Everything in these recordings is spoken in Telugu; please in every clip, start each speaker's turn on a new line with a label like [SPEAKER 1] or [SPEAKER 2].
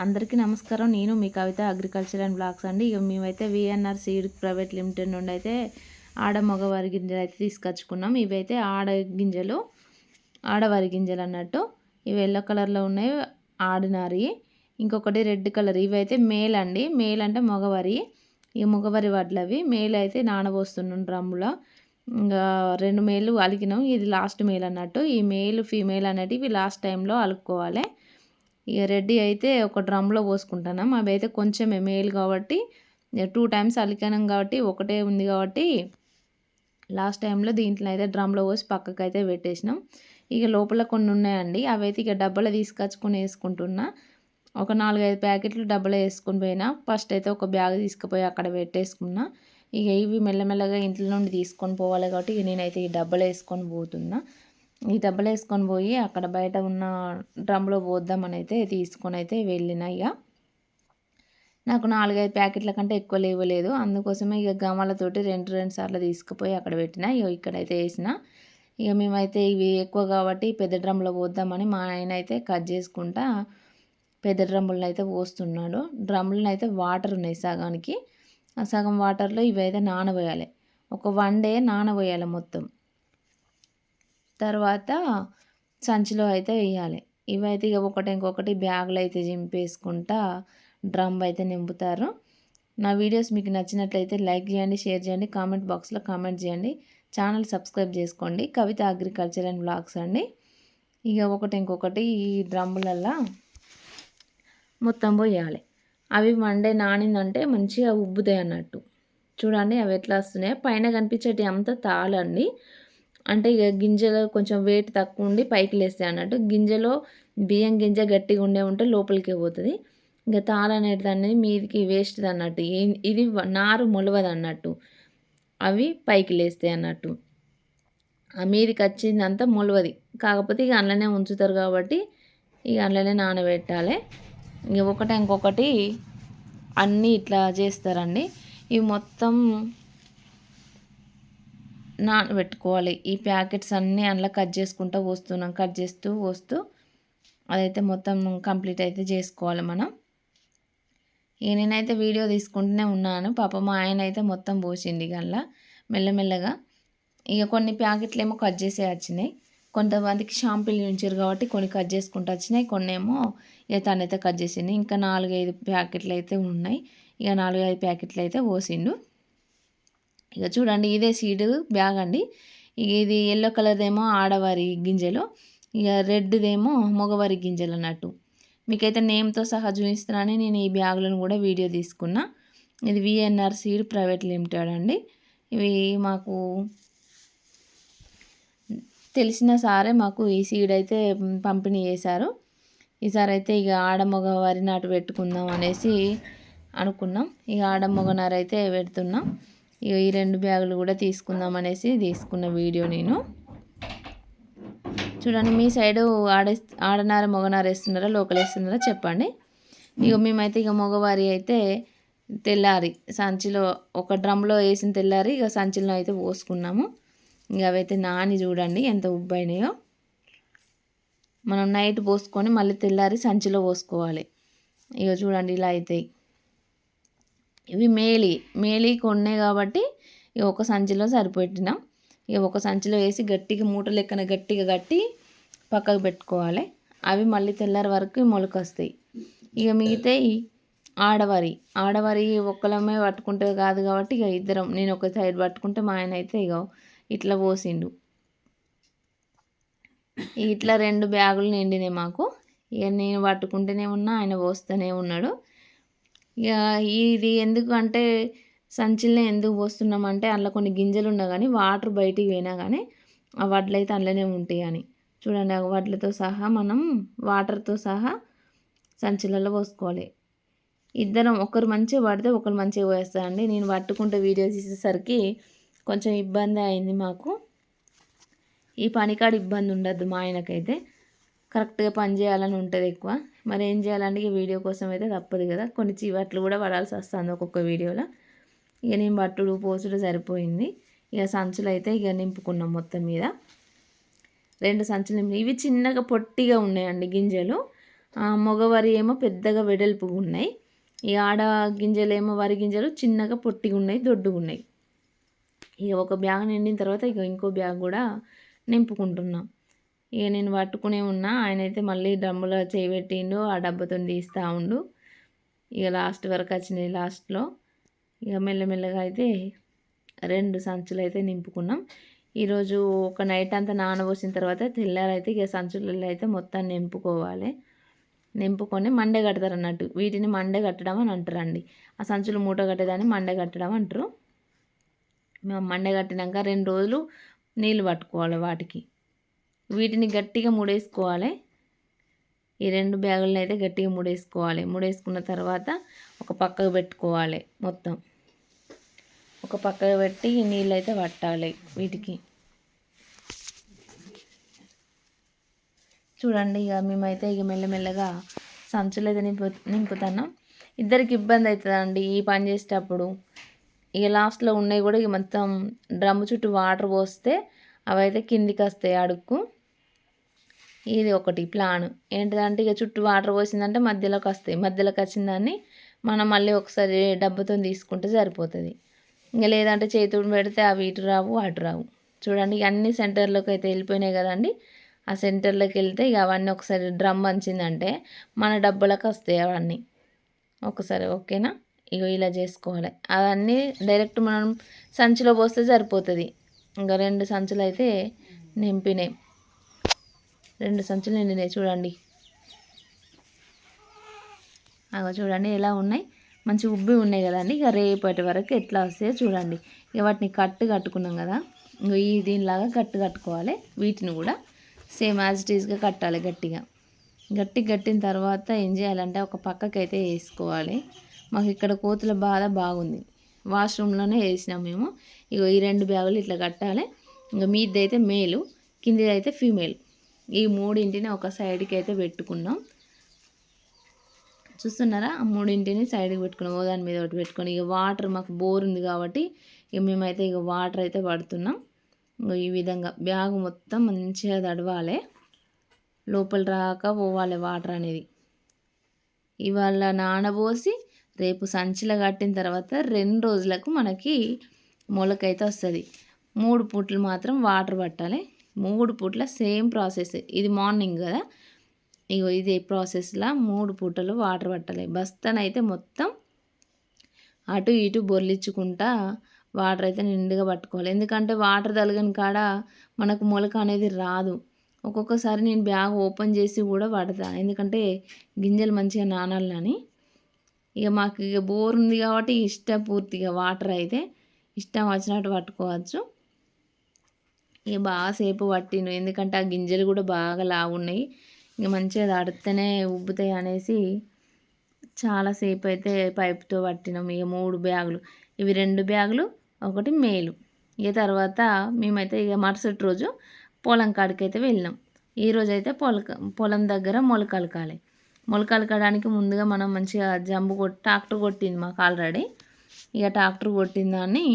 [SPEAKER 1] అందరికీ నమస్కారం. నేను మీ కవిత అగ్రికల్చర్ అండ్ బ్లాగ్స్ అండి. ఇక మేమైతే విఎన్ఆర్ సీడ్ ప్రైవేట్ లిమిటెడ్ నుండి అయితే ఆడ మగవారి గింజలు అయితే తీసుకొచ్చుకున్నాం. ఇవైతే ఆడ గింజలు ఆడవారి గింజలు అన్నట్టు. ఇవి ఎల్లో కలర్లో ఉన్నాయి ఆడినారి. ఇంకొకటి రెడ్ కలర్. ఇవైతే మేల్ అండి. మేల్ అంటే మగవారి. ఈ మగవారి వడ్లవి. మేల్ అయితే నానబోస్తున్నాం డ్రమ్ములో ఇంకా రెండు మేలు అలికినాం. ఇది లాస్ట్ మేల్ అన్నట్టు. ఈ మేల్ ఫీమేల్ అనేటివి లాస్ట్ టైంలో అలుక్కోవాలి. ఇక రెడీ అయితే ఒక డ్రమ్లో పోసుకుంటున్నాం అవి అయితే కొంచెం మేలు కాబట్టి టూ టైమ్స్ అలికానం కాబట్టి ఒకటే ఉంది కాబట్టి లాస్ట్ టైంలో దీంట్లో అయితే డ్రమ్లో పోసి పక్కకు అయితే పెట్టేసినాం. ఇక లోపల కొన్ని ఉన్నాయండి. అవి అయితే ఇక డబ్బలో తీసుకొచ్చుకొని వేసుకుంటున్నా. ఒక నాలుగైదు ప్యాకెట్లు డబ్బలో వేసుకొని పోయినా. ఫస్ట్ అయితే ఒక బ్యాగ్ తీసుకుపోయి అక్కడ పెట్టేసుకున్నా. ఇక ఇవి మెల్లమెల్లగా ఇంట్లో నుండి తీసుకొని పోవాలి కాబట్టి ఇక నేనైతే ఈ డబ్బలో వేసుకొని పోతున్నా. ఈ డబ్బలు వేసుకొని పోయి అక్కడ బయట ఉన్న డ్రమ్లో పోద్దామని అయితే తీసుకొని అయితే వెళ్ళిన ఇక. నాకు నాలుగైదు ప్యాకెట్ల కంటే ఎక్కువ లేవలేదు అందుకోసమే ఇక గమలతోటి రెండు రెండు సార్లు తీసుకుపోయి అక్కడ పెట్టిన. ఇక ఇక్కడైతే వేసిన. ఇక మేమైతే ఇవి ఎక్కువ కాబట్టి పెద్ద డ్రమ్లో పోద్దామని మా ఆయన అయితే కట్ చేసుకుంటా పెద్ద డ్రమ్ములను అయితే పోస్తున్నాడు. డ్రమ్ములను అయితే వాటర్ ఉన్నాయి సగానికి. ఆ సగం వాటర్లో ఇవి అయితే నానబోయాలి. ఒక వన్ డే నానబోయాలి మొత్తం. తర్వాత సంచిలో అయితే వేయాలి. ఇవైతే ఇక ఒకటి ఇంకొకటి బ్యాగులు అయితే చింపేసుకుంటా డ్రమ్ అయితే నింపుతారు. నా వీడియోస్ మీకు నచ్చినట్లయితే లైక్ చేయండి షేర్ చేయండి కామెంట్ బాక్స్లో కామెంట్ చేయండి. ఛానల్ సబ్స్క్రైబ్ చేసుకోండి. కవిత అగ్రికల్చర్ అండ్ బ్లాగ్స్ అండి. ఇక ఒకటి ఇంకొకటి ఈ డ్రమ్ములల్లా మొత్తం పోయాలి. అవి మండే నానిందంటే మంచిగా ఉబ్బుతాయి అన్నట్టు. చూడండి అవి ఎట్లా వస్తున్నాయి. పైన కనిపించేటి అంతా తాళండి. అంటే ఇక గింజలు కొంచెం వెయిట్ తక్కువ ఉండి పైకి లేస్తాయి అన్నట్టు. గింజలో బియ్యం గింజ గట్టిగా ఉండే ఉంటే లోపలికి పోతుంది. ఇంకా తాళ అనేది అనేది మీదికి వేస్ట్ అన్నట్టు. ఇది నారు మొలవదు అన్నట్టు. అవి పైకి లేస్తాయి అన్నట్టు. ఆ మీదికి వచ్చిందంతా మొలవది. కాకపోతే ఇక అందులోనే ఉంచుతారు కాబట్టి ఇక అందులోనే నానబెట్టాలి. ఇక ఒకటి ఇంకొకటి అన్నీ ఇట్లా చేస్తారండి. ఇవి మొత్తం నానబెట్టుకోవాలి. ఈ ప్యాకెట్స్ అన్నీ అందులో కట్ చేసుకుంటూ వస్తున్నాం కట్ చేస్తూ పోస్తూ అదైతే మొత్తం కంప్లీట్ అయితే చేసుకోవాలి మనం. ఇక నేనైతే వీడియో తీసుకుంటూనే ఉన్నాను. పాప మా ఆయన అయితే మొత్తం పోసింది గల్లా మెల్లమెల్లగా. ఇక కొన్ని ప్యాకెట్లు ఏమో కట్ చేసే వచ్చినాయి. కొంతమందికి షాంపూలు ఉంచారు కాబట్టి కొన్ని కట్ చేసుకుంటూ వచ్చినాయి. కొన్ని ఏమో ఇక తనైతే కట్ చేసింది ఇంకా నాలుగైదు ప్యాకెట్లు అయితే ఉన్నాయి. ఇక నాలుగైదు ప్యాకెట్లు అయితే పోసిండు. ఇక చూడండి ఇదే సీడ్ బ్యాగ్ అండి. ఇది ఎల్లో కలర్దేమో ఆడవారి గింజలు ఇక రెడ్దేమో మగవారి గింజలు అన్నట్టు. మీకైతే నేమ్తో సహా చూపిస్తున్నానని నేను ఈ బ్యాగులను కూడా వీడియో తీసుకున్నా. ఇది విఎన్ఆర్ సీడ్ ప్రైవేట్ లిమిటెడ్ అండి. ఇవి మాకు తెలిసిన సారే మాకు ఈ సీడ్ అయితే పంపిణీ చేశారు. ఈసారి అయితే ఇక ఆడమొగ వరి నాటు పెట్టుకుందాం అనేసి అనుకున్నాం. ఇక ఆడమొగ నారైతే పెడుతున్నాం. ఇక ఈ రెండు బ్యాగులు కూడా తీసుకుందాం అనేసి తీసుకున్న వీడియో నేను. చూడండి మీ సైడు ఆడే ఆడనార మగనార వేస్తున్నారా లోకల్ వేస్తున్నారా చెప్పండి. ఇక మేమైతే ఇక మగవారి అయితే తెల్లారి సంచిలో ఒక డ్రమ్లో వేసిన తెల్లారి ఇక సంచిలో అయితే పోసుకున్నాము. ఇక అవైతే నాని చూడండి ఎంత ఉబ్బైనాయో. మనం నైట్ పోసుకొని మళ్ళీ తెల్లారి సంచిలో పోసుకోవాలి. ఇక చూడండి ఇలా అవుతాయి ఇవి మేలి మేలి కొన్నాయి కాబట్టి ఇక ఒక సంచిలో సరిపెట్టినాం. ఇక ఒక సంచిలో వేసి గట్టిగా మూట లెక్కన గట్టిగా కట్టి పక్కకు పెట్టుకోవాలి. అవి మళ్ళీ తెల్లారి వరకు మొలకొస్తాయి. ఇక మిగితే ఆడవారి ఆడవారి ఒక్కలమే పట్టుకుంటే కాదు కాబట్టి ఇక ఇద్దరం నేను ఒక సైడ్ పట్టుకుంటే మా ఆయన అయితే ఇక ఇట్లా పోసిండు. ఇట్లా రెండు బ్యాగులు నిండినాయి మాకు. ఇక నేను పట్టుకుంటూనే ఉన్నా ఆయన పోస్తూనే ఉన్నాడు. ఇక ఇది ఎందుకు అంటే సంచిలో ఎందుకు పోస్తున్నామంటే అందులో కొన్ని గింజలు ఉన్నా కానీ వాటర్ బయటికి పోయినా కానీ ఆ వడ్లు అయితే అందులోనే ఉంటాయి అని చూడండి ఆ వడ్లతో సహా మనం వాటర్తో సహా సంచులలో పోసుకోవాలి. ఇద్దరం ఒకరు మంచిగా పడితే ఒకరు మంచిగా పోయేస్తారండి. నేను పట్టుకుంటే వీడియో తీసేసరికి కొంచెం ఇబ్బంది అయింది మాకు. ఈ పనికాడ ఇబ్బంది ఉండద్దు మా ఆయనకైతే. కరెక్ట్గా పని చేయాలని ఉంటుంది ఎక్కువ. మరి ఏం చేయాలంటే ఇక వీడియో కోసం అయితే తప్పదు కదా. కొన్ని చీవట్లు కూడా పడాల్సి వస్తుంది ఒక్కొక్క వీడియోలో. ఇక నేను బట్టుడు పోసుడు సరిపోయింది. ఇక సంచులు అయితే ఇక నింపుకున్నాం మొత్తం మీద. రెండు సంచులు ఇవి చిన్నగా పొట్టిగా ఉన్నాయండి గింజలు. మగవరి ఏమో పెద్దగా వెడల్పుగా ఉన్నాయి. ఈ ఆడ గింజలు ఏమో వరి గింజలు చిన్నగా పొట్టిగా ఉన్నాయి దొడ్డుగా ఉన్నాయి. ఇక ఒక బ్యాగ్ నిండిన తర్వాత ఇక ఇంకో బ్యాగ్ కూడా నింపుకుంటున్నాం. ఇక నేను పట్టుకునే ఉన్నా ఆయన అయితే మళ్ళీ డ్రమ్ములో చేయబెట్టిండు ఆ డబ్బాతో తీస్తూ ఉండు. ఇక లాస్ట్ వరకు వచ్చినాయి లాస్ట్లో ఇక మెల్లమెల్లగా అయితే రెండు సంచులు అయితే నింపుకున్నాం. ఈరోజు ఒక నైట్ అంతా నానబోసిన తర్వాత తెల్లారైతే ఇక సంచులలో అయితే మొత్తం నింపుకోవాలి. నింపుకొని మండే కడతారు అన్నట్టు. వీటిని మండే కట్టడం అని అంటారండి. ఆ సంచులు మూట కట్టేదాన్ని మండే కట్టడం అంటారు. మేము మండే కట్టినాక రెండు రోజులు నీళ్ళు పట్టుకోవాలి వాటికి. వీటిని గట్టిగా ముడేసుకోవాలి. ఈ రెండు బ్యాగులను అయితే గట్టిగా ముడేసుకోవాలి. ముడేసుకున్న తర్వాత ఒక పక్కకు పెట్టుకోవాలి మొత్తం. ఒక పక్కకు పెట్టి నీళ్ళు అయితే పట్టాలి వీటికి. చూడండి ఇక మేమైతే ఇక మెల్లమెల్లగా సంచులు అయితే నింపు నింపుతున్నాం. ఇద్దరికి ఇబ్బంది అవుతుందండి ఈ పని చేసేటప్పుడు. ఇక లాస్ట్లో ఉన్నాయి కూడా ఇక మొత్తం డ్రమ్ము చుట్టూ వాటర్ పోస్తే అవి అయితే కిందికి వస్తాయి అడుక్కు. ఇది ఒకటి ప్లాన్. ఏంటిదంటే ఇక చుట్టూ వాటర్ పోసిందంటే మధ్యలోకి వస్తాయి. మధ్యలోకి వచ్చిన దాన్ని మనం మళ్ళీ ఒకసారి డబ్బుతో తీసుకుంటే సరిపోతుంది. ఇంకా లేదంటే చేతుడు పెడితే అవి ఇటు రావు అటు రావు. చూడండి ఇక అన్ని సెంటర్లోకి అయితే వెళ్ళిపోయినాయి కదండి. ఆ సెంటర్లోకి వెళ్తే ఇక అవన్నీ ఒకసారి డ్రమ్ వంచిందంటే మన డబ్బులకు వస్తాయి అవన్నీ. ఒకసారి ఓకేనా? ఇక ఇలా చేసుకోవాలి. అవన్నీ డైరెక్ట్ మనం సంచిలో పోస్తే సరిపోతుంది. ఇంకా రెండు సంచులు అయితే నింపినాయి. రెండు సంచులు నిండినాయి. చూడండి. అగో చూడండి ఎలా ఉన్నాయి? మంచి ఉబ్బి ఉన్నాయి కదండి. ఇక రేపటి వరకు ఎట్లా వస్తాయో చూడండి. ఇక వాటిని కట్టు కట్టుకున్నాం కదా. ఇంకో ఈ దీనిలాగా కట్టు కట్టుకోవాలి. వీటిని కూడా సేమ్ యాజ్ ఇట్ ఈజ్గా కట్టాలి గట్టిగా. గట్టి కట్టిన తర్వాత ఏం చేయాలంటే ఒక పక్కకైతే అయితే వేసుకోవాలి. మాకు ఇక్కడ కోతుల బాధ బాగుంది. వాష్రూమ్లోనే వేసినాం మేము. ఇగో ఈ రెండు బ్యాగులు ఇట్లా కట్టాలి. ఇంకా మీది అయితే మేలు కిందిది అయితే ఫీమేల్ ఈ మూడింటిని ఒక సైడ్కి అయితే పెట్టుకున్నాం. చూస్తున్నారా? ఆ మూడింటిని సైడ్కి పెట్టుకున్నాం. ఓ దాని మీద ఒకటి పెట్టుకొని ఇక వాటర్ మాకు బోర్ ఉంది కాబట్టి ఇక మేమైతే ఇక వాటర్ అయితే పడుతున్నాం. ఈ విధంగా బ్యాగ్ మొత్తం మంచిగా తడవాలి. లోపల రాక పోవాలి వాటర్ అనేది. ఇవాళ నానబోసి రేపు సంచిలో కట్టిన తర్వాత రెండు రోజులకు మనకి మొలకైతే వస్తుంది. మూడు పూట్లు మాత్రం వాటర్ పట్టాలి. మూడు పూట్ల సేమ్ ప్రాసెస్. ఇది మార్నింగ్ కదా? ఇగో ఇదే ప్రాసెస్లో మూడు పూటలు వాటర్ పట్టాలి. బస్తానైతే మొత్తం అటు ఇటు బొర్లించుకుంటా వాటర్ అయితే నిండుగా పట్టుకోవాలి. ఎందుకంటే వాటర్ తలగని కాడ మనకు మొలక అనేది రాదు. ఒక్కొక్కసారి నేను బ్యాగ్ ఓపెన్ చేసి కూడా పడతా. ఎందుకంటే గింజలు మంచిగా నానాలని. ఇక మాకు ఇక బోర్ ఉంది కాబట్టి ఇష్టపూర్తిగా వాటర్ అయితే ఇష్టం వచ్చినట్టు పట్టుకోవచ్చు. ఇక బాగా సేపు పట్టిను ఎందుకంటే ఆ గింజలు కూడా బాగా లావున్నాయి. ఇక మంచిగా తడితేనే ఉబ్బుతాయి అనేసి చాలాసేపు అయితే పైపుతో పట్టినాం. ఇక మూడు బ్యాగులు. ఇవి రెండు బ్యాగులు ఒకటి మేలు. ఇక తర్వాత మేమైతే ఇక మరుసటి రోజు పొలం కాడికి అయితే వెళ్ళినాం. ఈరోజు అయితే పొలక పొలం దగ్గర మొలకలకాలి మొలకలకడానికి ముందుగా మనం మంచిగా జంబు కొట్టి ట్రాక్టర్ కొట్టింది మాకు ఆల్రెడీ. ఇక ట్రాక్టర్ కొట్టిన దాన్ని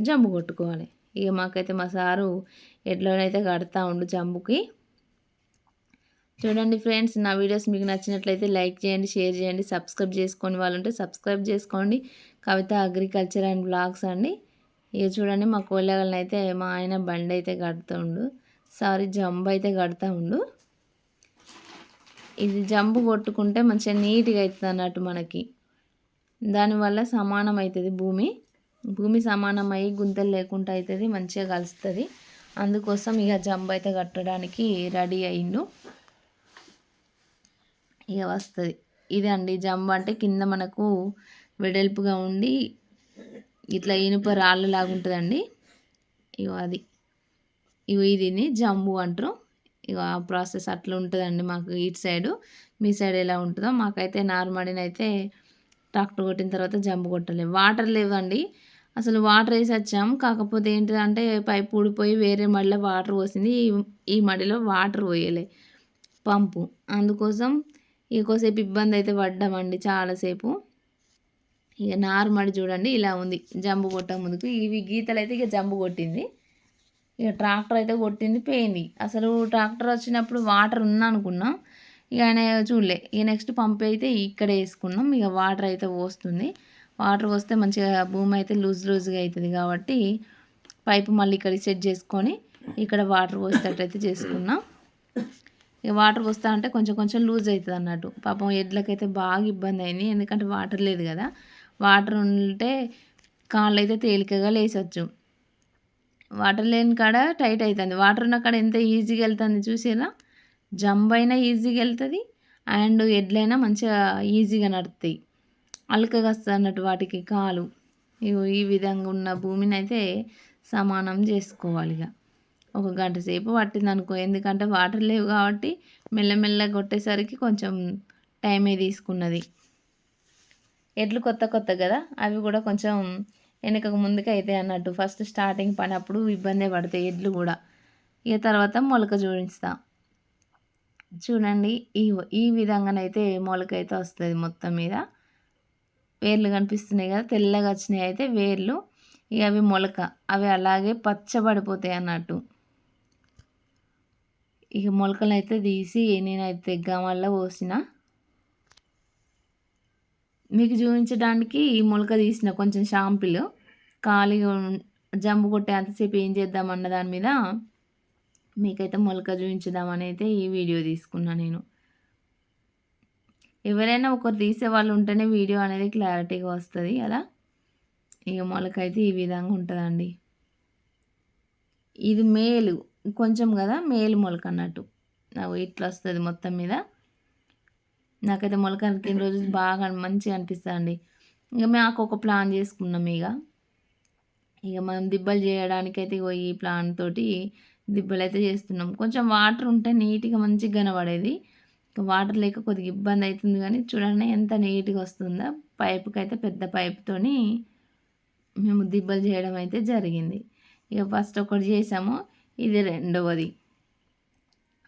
[SPEAKER 1] జంబు కొట్టుకోవాలి. ఇక మాకైతే మా సారు ఎట్లనైతే కడతా ఉండు జంబుకి. చూడండి ఫ్రెండ్స్ నా వీడియోస్ మీకు నచ్చినట్లయితే లైక్ చేయండి షేర్ చేయండి సబ్స్క్రైబ్ చేసుకొని వాళ్ళు ఉంటే సబ్స్క్రైబ్ చేసుకోండి. కవిత అగ్రికల్చర్ అండ్ బ్లాగ్స్ అండి. ఇక చూడండి మా కోళ్ళగలను అయితే మా ఆయన బండి అయితే కడుతూ ఉండు. సారీ జంబు అయితే కడతా ఉండు. ఇది జంబు కొట్టుకుంటే మంచిగా నీట్గా అవుతుంది అన్నట్టు మనకి. దానివల్ల సమానం అవుతుంది భూమి. భూమి సమానం అయ్యి గుంతలు లేకుండా అవుతుంది మంచిగా కలుస్తుంది. అందుకోసం ఇక జంబు అయితే కట్టడానికి రెడీ అయిండు ఇక వస్తుంది. ఇది అండి జంబు అంటే కింద మనకు వెడల్పుగా ఉండి ఇట్లా ఇనుప రాళ్ళు లాగా ఉంటుందండి. ఇగో అది. ఇగో ఇదిని జంబు అంటారు. ఇక ఆ ప్రాసెస్ అట్లా ఉంటుందండి మాకు ఇటు సైడు. మీ సైడ్ ఎలా ఉంటుందో మాకైతే నార్మడిని అయితే ట్రాక్టర్ కొట్టిన తర్వాత జంబు కొట్టలేము వాటర్ లేవండి. అసలు వాటర్ వేసి వచ్చాం. కాకపోతే ఏంటిదంటే పైపు ఊడిపోయి వేరే మడిలో వాటర్ పోసింది. ఈ మడిలో వాటర్ పోయలే పంపు. అందుకోసం ఎక్కువసేపు ఇబ్బంది అయితే పడ్డామండి చాలాసేపు. ఇక నార్మడి చూడండి ఇలా ఉంది. జంబు కొట్ట ముందుకు. ఇవి గీతలు అయితే ఇక జంబు కొట్టింది. ఇక ట్రాక్టర్ అయితే కొట్టింది పోయింది అసలు ట్రాక్టర్ వచ్చినప్పుడు వాటర్ ఉందనుకున్నాం ఇక ఆయన చూడలే. ఇక నెక్స్ట్ పంప్ అయితే ఇక్కడే వేసుకున్నాం. ఇక వాటర్ అయితే పోస్తుంది. వాటర్ పోస్తే మంచిగా భూమి అయితే లూజ్ లూజ్గా అవుతుంది కాబట్టి పైపు మళ్ళీ ఇక్కడ సెట్ చేసుకొని ఇక్కడ వాటర్ పోసేటట్టయితే చేసుకున్నాం. ఇక వాటర్ పోస్తా అంటే కొంచెం కొంచెం లూజ్ అవుతుంది అన్నట్టు. పాపం ఎడ్లకైతే బాగా ఇబ్బంది అయింది. ఎందుకంటే వాటర్ లేదు కదా. వాటర్ ఉంటే కాళ్ళు అయితే తేలికగా లేచవచ్చు వాటర్ లేని కాడ టైట్ అవుతుంది. వాటర్ ఉన్న కాడ ఎంత ఈజీగా వెళ్తుంది చూసేలా? జంప్ అయినా ఈజీగా వెళ్తుంది. అండ్ ఎడ్లైనా మంచిగా ఈజీగా నడుస్తాయి అన్నట్టు వాటికి కాలు. ఈ విధంగా ఉన్న భూమిని అయితే సమానం చేసుకోవాలి ఇక ఒక గంట సేపు పట్టింది అనుకో ఎందుకంటే వాటర్ లేవు కాబట్టి మెల్లమెల్లగా కొట్టేసరికి కొంచెం టైమే తీసుకున్నది. ఎడ్లు కొత్త కొత్త కదా అవి కూడా కొంచెం వెనకకు ముందుకు అవుతాయి అన్నట్టు. ఫస్ట్ స్టార్టింగ్ పని అప్పుడు ఇబ్బందే పడతాయి ఎడ్లు కూడా. ఇక తర్వాత మొలక జోడిస్తా చూడండి ఈ ఈ విధంగానైతే మొలక అయితే వస్తుంది మొత్తం మీద. వేర్లు కనిపిస్తున్నాయి కదా తెల్లగా వచ్చినాయి అయితే వేర్లు. ఇక అవి మొలక అవి అలాగే పచ్చబడిపోతాయి అన్నట్టు. ఇక మొలకలు అయితే తీసి నేనైతే గమల్లో పోసిన. మీకు చూపించడానికి ఈ మొలక తీసిన కొంచెం షాంపులు. ఖాళీగా జంబు కొట్టే అంతసేపు ఏం చేద్దాం అన్న దాని మీద మీకైతే మొలక చూపించుదామని అయితే ఈ వీడియో తీసుకున్నా నేను. ఎవరైనా ఒకరు తీసే వాళ్ళు ఉంటేనే వీడియో అనేది క్లారిటీగా వస్తుంది కదా? ఇక మొలకైతే ఈ విధంగా ఉంటుందండి. ఇది మేలు కొంచెం కదా మేలు మొలక అన్నట్టు. నాకు ఇట్లా వస్తుంది మొత్తం మీద. నాకైతే మొలక తిన రోజు బాగా మంచిగా అనిపిస్తుంది ఇక మేము ఒక ప్లాన్ చేసుకున్నాం ఇక. ఇక మనం దిబ్బలు చేయడానికైతే ఇగో ఈ ప్లాన్ తోటి దిబ్బలు అయితే చేస్తున్నాం. కొంచెం వాటర్ ఉంటే నీట్గా మంచిగా కనబడేది. వాటర్ లేక కొద్దిగా ఇబ్బంది అవుతుంది కానీ చూడండి ఎంత నీట్గా వస్తుందో. పైపుకి అయితే పెద్ద పైపుతోని మేము దిబ్బలు చేయడం అయితే జరిగింది. ఇక ఫస్ట్ ఒకటి చేసాము ఇది రెండవది.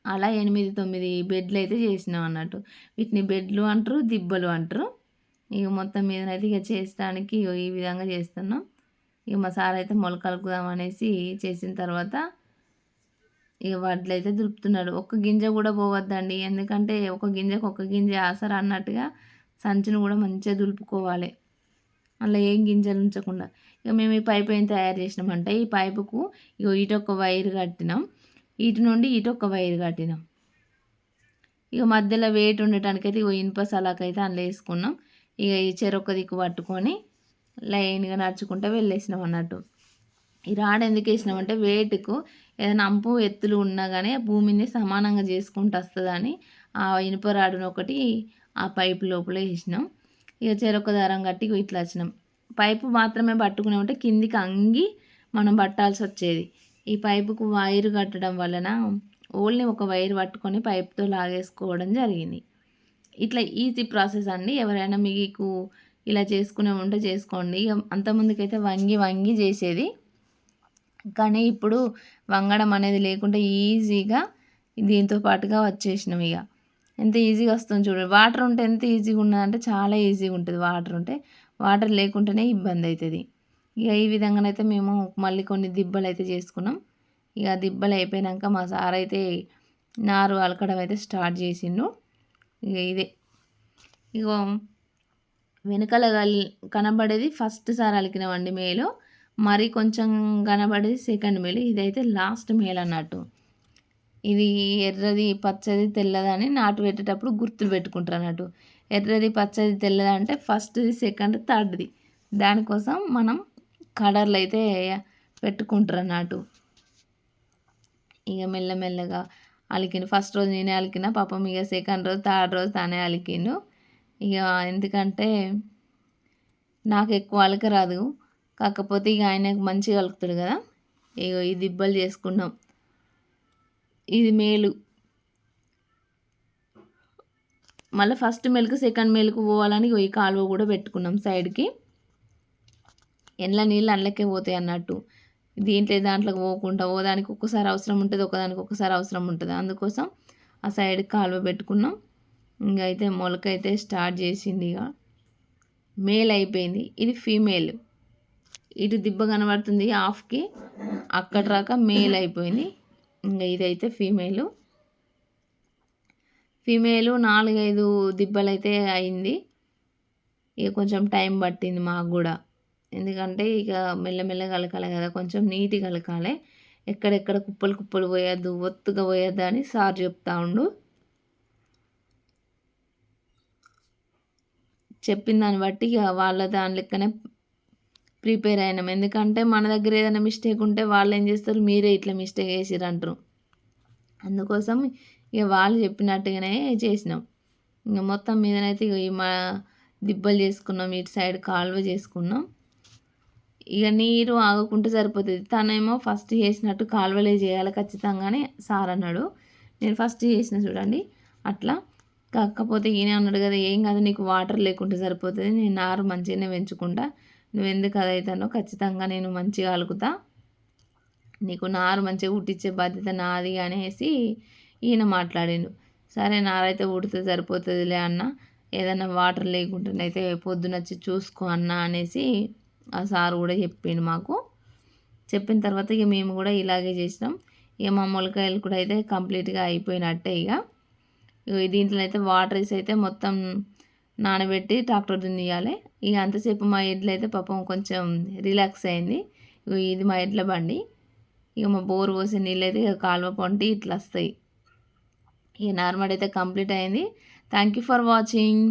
[SPEAKER 1] అలా ఎనిమిది తొమ్మిది బెడ్లు అయితే చేసినాం అన్నట్టు. వీటిని బెడ్లు అంటారు దిబ్బలు అంటారు. ఇక మొత్తం మీద అయితే ఇక చేసడానికి ఈ విధంగా చేస్తున్నాం. ఇక మా సార్ అయితే మొలకలుకుదాం అనేసి చేసిన తర్వాత ఇక వడ్లు అయితే దులుపుతున్నాడు. ఒక్క గింజ కూడా పోవద్దండి. ఎందుకంటే ఒక గింజకు ఒక గింజ ఆసరా అన్నట్టుగా సంచిని కూడా మంచిగా దులుపుకోవాలి. అలా ఏం గింజలు ఉంచకుండా. ఇక మేము ఈ పైపు ఏం తయారు చేసినామంటే ఈ పైపుకు ఇక ఇటొక్క వైర్ కట్టినాం. ఇటు నుండి ఇటొక్క వైర్ కట్టినాం. ఇక మధ్యలో వెయిట్ ఉండటానికైతే ఇక ఇనుప సలాకైతే అందులో వేసుకున్నాం. ఇక ఈ చెరొక్క దిక్కు పట్టుకొని లైన్గా నడుచుకుంటూ వెళ్ళేసినాం అన్నట్టు. ఈ రాడ్ ఎందుకు వేసినామంటే వెయిట్కు ఏదైనా అంపు ఎత్తులు ఉన్నా కానీ భూమిని సమానంగా చేసుకుంటూ వస్తుందని ఆ ఇనుప రాడును ఒకటి ఆ పైపు లోపల వేసినాం. ఇక చెరొక దారం కట్టి ఇట్లా వచ్చినాం. పైపు మాత్రమే పట్టుకున్నామంటే కిందికి అంగి మనం పట్టాల్సి వచ్చేది. ఈ పైపుకు వైరు కట్టడం వలన ఓన్లీ ఒక వైర్ పట్టుకొని పైప్తో లాగేసుకోవడం జరిగింది. ఇట్లా ఈజీ ప్రాసెస్ అండి. ఎవరైనా మీకు ఇలా చేసుకునే ఉంటే చేసుకోండి. ఇక అంతకుముందుకైతే వంగి వంగి చేసేది. కానీ ఇప్పుడు వంగడం అనేది లేకుండా ఈజీగా దీంతో పాటుగా వచ్చేసినాం ఇక. ఎంత ఈజీగా వస్తుంది చూడండి వాటర్ ఉంటే ఎంత ఈజీగా ఉన్నదంటే చాలా ఈజీగా ఉంటుంది వాటర్ ఉంటే. వాటర్ లేకుంటేనే ఇబ్బంది అవుతుంది. ఇక ఈ విధంగానైతే మేము మళ్ళీ కొన్ని దిబ్బలు అయితే చేసుకున్నాం. ఇక దిబ్బలు అయిపోయినాక మా సార్ అయితే నారు అలకడం అయితే స్టార్ట్ చేసిండు. ఇక ఇదే. ఇగో వెనకాల కనబడేది ఫస్ట్ సార్ అలికినామండి మేలో. మరి కొంచెం కనబడేది సెకండ్ మేల్. ఇదైతే లాస్ట్ మేల్ అన్నట్టు. ఇది ఎర్రది పచ్చది తెల్లదని నాటు పెట్టేటప్పుడు గుర్తులు పెట్టుకుంటారు అన్నట్టు. ఎర్రది పచ్చది తెల్లది అంటే ఫస్ట్ది సెకండ్ థర్డ్ది దానికోసం మనం కలర్లు అయితే పెట్టుకుంటారు అన్నట్టు. ఇక మెల్లమెల్లగా అలికిండు. ఫస్ట్ రోజు నేనే అలికిన పాపం ఇక సెకండ్ రోజు థర్డ్ రోజు తానే అలికిండు. ఇక ఎందుకంటే నాకు ఎక్కువ అలక రాదు కాకపోతే ఇక ఆయనకు మంచిగా కలుపుతాడు కదా. ఇగో ఈ దిబ్బలు చేసుకున్నాం ఇది మేలు. మళ్ళీ ఫస్ట్ మెలకు సెకండ్ మెలకు పోవాలని ఈ కాలువ కూడా పెట్టుకున్నాం సైడ్కి. ఎండ్ల నీళ్ళు అందులోకే పోతాయి అన్నట్టు. దీంట్లో దాంట్లోకి పోకుండా ఓ దానికి ఒక్కసారి అవసరం ఉంటుంది ఒకదానికి ఒక్కసారి అవసరం ఉంటుంది. అందుకోసం ఆ సైడ్కి కాలువ పెట్టుకున్నాం. ఇంకా అయితే మొలక అయితే స్టార్ట్ చేసింది ఇక. మేల్ అయిపోయింది ఇది ఫీమేల్. ఇటు దిబ్బ కనబడుతుంది హాఫ్కి అక్కడ రాక మేల్ అయిపోయింది. ఇంకా ఇదైతే ఫీమేల్. ఫీమేల్ నాలుగైదు దిబ్బలు అయితే అయింది. ఇక కొంచెం టైం పట్టింది మాకు కూడా. ఎందుకంటే ఇక మెల్లమెల్ల కలకాలి కదా కొంచెం నీట్గా కలకాలి. ఎక్కడెక్కడ కుప్పలు కుప్పలు పోయొద్దు ఒత్తుగా పోయొద్దు అని సార్ చెప్తా ఉండు. చెప్పిన దాన్ని బట్టి ఇక వాళ్ళ దాని లెక్కనే ప్రిపేర్ అయినాం. ఎందుకంటే మన దగ్గర ఏదైనా మిస్టేక్ ఉంటే వాళ్ళు ఏం చేస్తారు? మీరే ఇట్లా మిస్టేక్ చేసిరు అంటారు. అందుకోసం ఇక వాళ్ళు చెప్పినట్టుగానే చేసినాం. ఇంక మొత్తం మీదనైతే ఇక మా దిబ్బలు చేసుకున్నాం. ఇటు సైడ్ కాలువ చేసుకున్నాం. ఇక నీరు ఆగకుంటే సరిపోతుంది. తనేమో ఫస్ట్ చేసినట్టు కాలువలే చేయాలి ఖచ్చితంగానే సార్ అన్నాడు. నేను ఫస్ట్ చేసిన చూడండి. అట్లా. కాకపోతే ఈయన అన్నాడు కదా ఏం కాదు నీకు వాటర్ లేకుంటే సరిపోతుంది. నేను నారు మంచిగానే పెంచుకుంటా. నువ్వు ఎందుకు అదైతానో ఖచ్చితంగా నేను మంచిగా అలుకుతా నీకు నారు మంచిగా ఉట్టించే బాధ్యత నాది అనేసి ఈయన మాట్లాడిండు. సరే నారైతే ఉడితే సరిపోతుందిలే అన్న. ఏదైనా వాటర్ లేకుండానైతే పొద్దునొచ్చి చూసుకో అన్న అనేసి ఆ సార్ కూడా చెప్పిండు మాకు. చెప్పిన తర్వాత ఇక మేము కూడా ఇలాగే చేసినాం. ఇక మా మొలకాయలు కూడా అయితే కంప్లీట్గా అయిపోయినట్టే ఇక. దీంట్లో అయితే వాటర్స్ అయితే మొత్తం నానబెట్టి ట్రాక్టర్ దున్నియాలి. ఇక అంతసేపు మా ఎడ్లు అయితే పాపం కొంచెం రిలాక్స్ అయింది. ఇది మా ఎడ్ల బండి. ఇక మా బోర్ పోసే నీళ్ళు అయితే ఇక కాలువ పొంటి ఇట్లా వస్తాయి. ఇక నార్మల్ అయితే కంప్లీట్ అయింది. Thank you for watching